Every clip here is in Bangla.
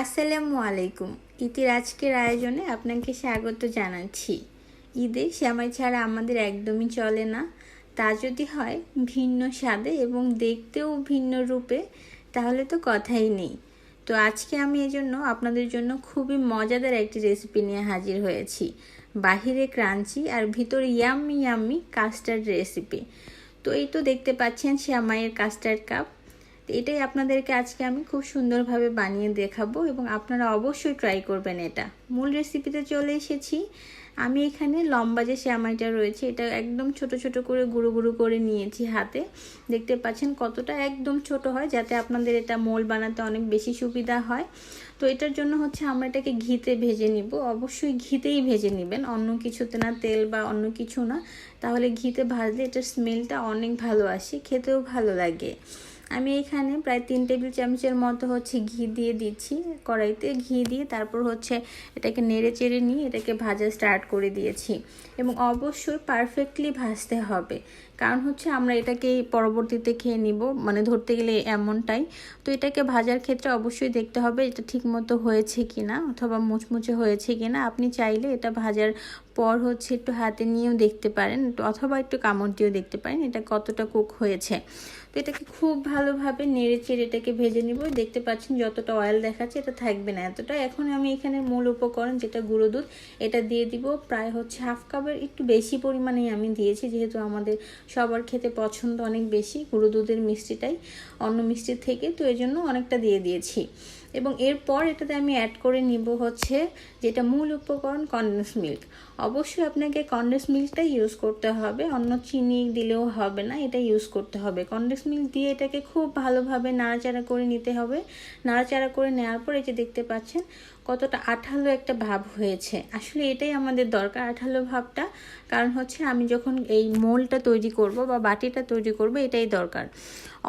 আসসালামু আলাইকুম। ইতির আজকের আয়োজনে আপনাকে স্বাগত জানাচ্ছি। ঈদে শ্যামাই ছাড়া আমাদের একদমই চলে না। তা যদি হয় ভিন্ন স্বাদে এবং দেখতেও ভিন্ন রূপে, তাহলে তো কথাই নেই। তো আজকে আমি এজন্য আপনাদের জন্য খুবই মজাদার একটি রেসিপি নিয়ে হাজির হয়েছি। বাহিরে ক্রাঞ্চি আর ভিতরে ইয়াম্মি ইয়াম্মি কাস্টার্ড রেসিপি তো এই তো দেখতে পাচ্ছেন শ্যামাইয়ের কাস্টার্ড কাপ তো এটাই আপনাদেরকে আজকে আমি খুব সুন্দরভাবে বানিয়ে দেখাবো এবং আপনারা অবশ্যই ট্রাই করবেন এটা। মূল রেসিপিতে চলে এসেছি। আমি এখানে লম্বা যে শ্যামাইটা রয়েছে, এটা একদম ছোট ছোট করে গুঁড়ো গুঁড়ো করে নিয়েছি হাতে। দেখতে পাচ্ছেন কতটা একদম ছোট হয়, যাতে আপনাদের এটা মোল বানাতে অনেক বেশি সুবিধা হয়। তো এটার জন্য হচ্ছে আমরা এটাকে ঘিতে ভেজে নিব। অবশ্যই ঘিতেই ভেজে নেবেন, অন্য কিছুতে না তেল বা অন্য কিছু না। তাহলে ঘিতে ভাজলে এটার স্মেলটা অনেক ভালো আসে, খেতেও ভালো লাগে। আমি এখানে প্রায় তিন টেবিল চামচের মতো হচ্ছে ঘি দিয়ে দিচ্ছি কড়াইতে। ঘি দিয়ে তারপর হচ্ছে এটাকে নেড়ে চেড়ে নিয়ে এটাকে ভাজা স্টার্ট করে দিয়েছি। এবং অবশ্যই পারফেক্টলি ভাজতে হবে। কারণ হচ্ছে আমরা এটাকে পরবর্তীতে খেয়ে নিব মানে ধরতে গেলে এমনটাই। তো এটাকে ভাজার ক্ষেত্রে অবশ্যই দেখতে হবে এটা ঠিক মতো হয়েছে কি না অথবা মুচমুচে হয়েছে কি না আপনি চাইলে এটা ভাজার পর হচ্ছে একটু হাতে নিয়েও দেখতে পারেন, অথবা একটু কামড় দিয়েও দেখতে পারেন এটা কতটা কুক হয়েছে। তো এটাকে খুব ভালোভাবে নেড়ে চেড়ে এটাকে ভেজে নিব। দেখতে পাচ্ছেন যতটা অয়েল দেখাচ্ছে এটা থাকবে না এতটা। এখন আমি এখানে মূল উপকরণ যেটা গুঁড়ো দুধ, এটা দিয়ে দিব। প্রায় হচ্ছে হাফ কাপের একটু বেশি পরিমাণেই আমি দিয়েছি, যেহেতু আমাদের সবার খেতে পছন্দ অনেক বেশি। গুঁড়ো দুধের মিষ্টিটাই অন্য মিষ্টির থেকে, তো এই জন্য অনেকটা দিয়ে দিয়েছি। এবং এরপর এটাতে আমি অ্যাড করে নিব হচ্ছে যেটা মূল উপকরণ কন্ডেন্স মিল্ক অবশ্যই আপনাকে কন্ডেন্স মিল্কটা ইউজ করতে হবে, অন্য চিনি দিলেও হবে না, এটা ইউজ করতে হবে। কন্ডেন্স মিল্ক দিয়ে এটাকে খুব ভালোভাবে নাড়াচাড়া করে নিতে হবে। নাড়াচাড়া করে নেওয়ার পর এই যে দেখতে পাচ্ছেন কতটা আঠালো একটা ভাব হয়েছে। আসলে এটাই আমাদের দরকার আঠালো ভাবটা, কারণ হচ্ছে আমি যখন এই মোলটা তৈরি করব বা বাটিটা তৈরি করব এটাই দরকার।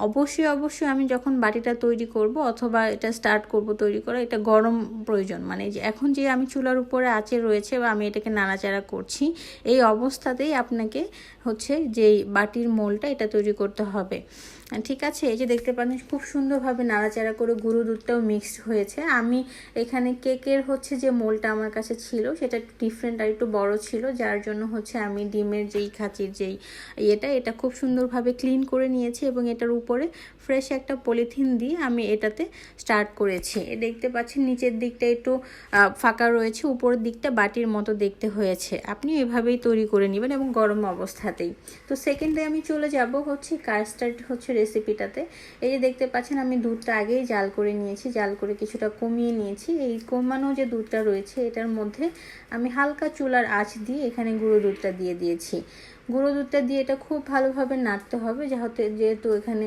অবশ্যই অবশ্যই আমি যখন বাটিটা তৈরি করব অথবা এটা স্টার্ট করব, তৈরি করা, এটা গরম প্রয়োজন। মানে যে এখন যে আমি চুলার উপরে আঁচে রয়েছে বা আমি এটাকে নাড়াচাড়া করছি, এই অবস্থাতেই আপনাকে হচ্ছে যে বাটির মোলটা এটা তৈরি করতে হবে। ঠিক আছে, এই যে দেখতে পাচ্ছেন, খুব সুন্দরভাবে নাড়াচাড়া করে গুঁড়ো দুধটাও মিক্সড হয়েছে। আমি এখানে কেকের হচ্ছে যে মোলটা আমার কাছে ছিল, সেটা একটু ডিফারেন্ট আর একটু বড় ছিল, যার জন্য হচ্ছে আমি ডিমের যেই খাঁচির যেই ইয়েটা, এটা খুব সুন্দরভাবে ক্লিন করে নিয়েছি এবং এটার উপরে ফ্রেশ একটা পলিথিন দিয়ে আমি এটাতে স্টার্ট করেছি। দেখতে পাচ্ছেন, নিচের দিকটা একটু ফাঁকা রয়েছে, উপরের দিকটা বাটির মতো দেখতে হয়েছে। আপনি এভাবেই তৈরি করে নেবেন এবং গরম অবস্থাতেই। তো সেকেন্ডে আমি চলে যাব হচ্ছে কাস্টার্ড হচ্ছে রেসিপিটাতে এই যে দেখতে পাচ্ছেন, আমি দুধটা আগেই জাল করে নিয়েছি, জাল করে কিছুটা কমিয়ে নিয়েছি। এই কমানো যে দুধটা রয়েছে, এটার মধ্যে আমি হালকা চুলার আঁচ দিয়ে এখানে গুঁড়ো দুধটা দিয়ে দিয়েছি। গুঁড়ো দুধটা দিয়ে এটা খুব ভালোভাবে নাড়তে হবে যাতে যেহেতু এখানে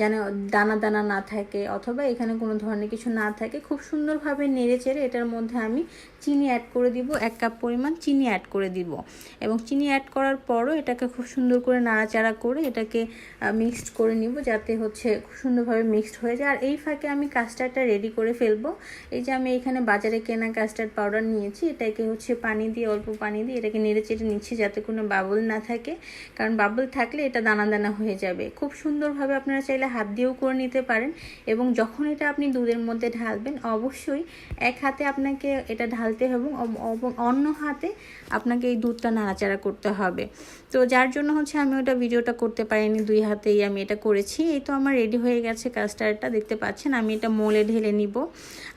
যেন দানা দানা না থাকে অথবা এখানে কোনো ধরনের কিছু না থাকে, খুব সুন্দরভাবে নেড়ে চেড়ে এটার মধ্যে আমি চিনি অ্যাড করে দিব, এক কাপ পরিমাণ চিনি অ্যাড করে দিব। এবং চিনি অ্যাড করার পরও এটাকে খুব সুন্দর করে নাড়াচাড়া করে এটাকে মিক্সড করে নিব, যাতে হচ্ছে খুব সুন্দরভাবে মিক্সড হয়ে যায়। আর এই ফাঁকে আমি কাস্টার্ডটা রেডি করে ফেলব। এই যে আমি এখানে বাজারে কেনা কাস্টার্ড পাউডার নিয়েছি, এটাকে হচ্ছে পানি দিয়ে, অল্প পানি দিয়ে এটাকে নেড়ে চেড়ে নিচ্ছি, যাতে কোনো বাবল না থাকে। থাকে, কারণ বাবল থাকলে এটা দানা দানা হয়ে যাবে। খুব সুন্দরভাবে আপনারা চাইলে হাত দিয়েও করে নিতে পারেন এবং যখন এটা আপনি দুধের মধ্যে ঢালবেন, অবশ্যই এক হাতে আপনাকে এটা ঢালতে হবে এবং অন্য হাতে আপনাকে এই দুধটা নাড়াচাড়া করতে হবে। তো যার জন্য হচ্ছে আমি ওটা ভিডিওটা করতে পারিনি, দুই হাতেই আমি এটা করেছি। এই তো আমার রেডি হয়ে গেছে কাস্টার্ডটা দেখতে পাচ্ছেন আমি এটা মোলে ঢেলে নিব।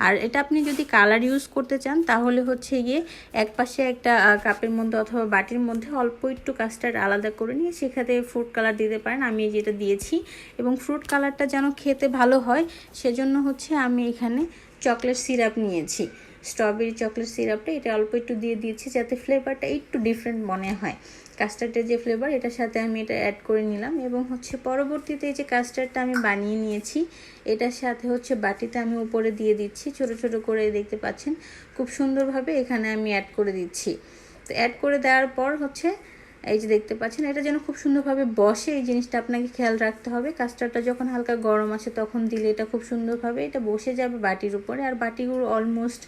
আর এটা আপনি যদি কালার ইউজ করতে চান, তাহলে হচ্ছে গিয়ে এক পাশে একটা কাপের মধ্যে অথবা বাটির মধ্যে অল্প একটু কাস্টার্ড আলাদা করে নিয়ে সেখানে ফ্রুট কালার দিতে পারেন। আমি যেটা দিয়েছি। এবং ফ্রুট কালারটা যেন খেতে ভালো হয়, সেজন্য হচ্ছে আমি এখানে চকলেট সিরাপ নিয়েছি। স্ট্রবেরি চকলেট সিরাপটা এটা অল্প একটু দিয়ে দিয়েছি যাতে ফ্লেভারটা একটু ডিফারেন্ট মনে হয়। কাস্টার্ডের যে ফ্লেভার এটার সাথে আমি এটা অ্যাড করে নিলাম। এবং হচ্ছে পরবর্তীতে এই যে কাস্টার্ডটা আমি বানিয়ে নিয়েছি, এটার সাথে হচ্ছে বাটিতে আমি উপরে দিয়ে দিচ্ছি। ছোট ছোট করে দেখতে পাচ্ছেন, খুব সুন্দরভাবে এখানে আমি অ্যাড করে দিচ্ছি। তো অ্যাড করে দেওয়ার পর হচ্ছে এই যে দেখতে পাচ্ছেন, এটা যেন খুব সুন্দরভাবে বসে। এই জিনিসটা আপনাকে খেয়াল রাখতে হবে। কাস্টারটা যখন হালকা গরম আছে তখন দিলে এটা খুব সুন্দরভাবে এটা বসে যাবে বাটির উপরে। আর বাটিগুলো অলমোস্ট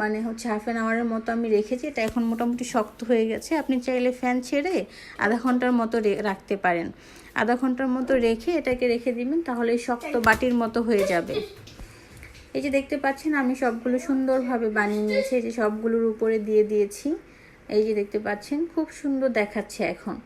মানে হচ্ছে হাফ অ্যান আওয়ারের মতো আমি রেখেছি। এটা এখন মোটামুটি শক্ত হয়ে গেছে। আপনি চাইলে ফ্যান ছেড়ে আধা ঘণ্টার মতো রাখতে পারেন। আধা ঘণ্টার মতো রেখে এটাকে রেখে দিবেন, তাহলে শক্ত বাটির মতো হয়ে যাবে। এই যে দেখতে পাচ্ছেন, আমি সবগুলো সুন্দরভাবে বানিয়ে নিয়েছি। এই যে সবগুলোর উপরে দিয়ে দিয়েছি। এই যে দেখতে পাচ্ছেন, খুব সুন্দর দেখাচ্ছে এখন।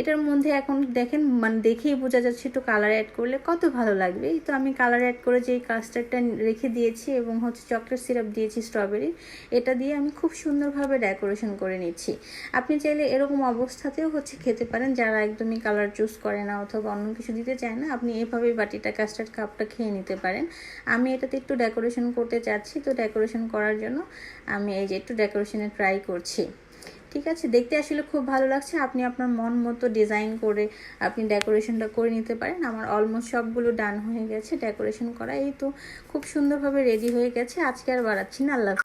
এটার মধ্যে এখন দেখেন মানে দেখেই বোঝা যাচ্ছে একটু কালার অ্যাড করলে কত ভালো লাগবে। তো আমি কালার অ্যাড করে যে কাস্টার্ডটা রেখে দিয়েছি এবং হচ্ছে চকলেট সিরাপ দিয়েছি স্ট্রবেরি এটা দিয়ে আমি খুব সুন্দরভাবে ডেকোরেশন করে নিচ্ছি। আপনি চাইলে এরকম অবস্থাতেও হচ্ছে খেতে পারেন, যারা একদমই কালার চুজ করে না অথবা অন্য কিছু দিতে চায় না, আপনি এভাবেই বাটিটা কাস্টার্ড কাপটা খেয়ে নিতে পারেন। আমি এটাতে একটু ডেকোরেশন করতে চাচ্ছি, তো ডেকোরেশন করার জন্য আমি এই যে একটু ডেকোরেশনে ট্রাই করছি। ঠিক আছে? দেখতে আসলে খুব ভালো লাগছে। আপনি আপনার মন মতো ডিজাইন করে আপনি ডেকোরেশনটা করে নিতে পারেন। আমার অলমোস্ট সবগুলো ডান হয়ে গেছে। ডেকোরেশন করা এই তো খুব সুন্দরভাবে রেডি হয়ে গেছে। আজকে আর বাড়াচ্ছি না। আল্লাহ।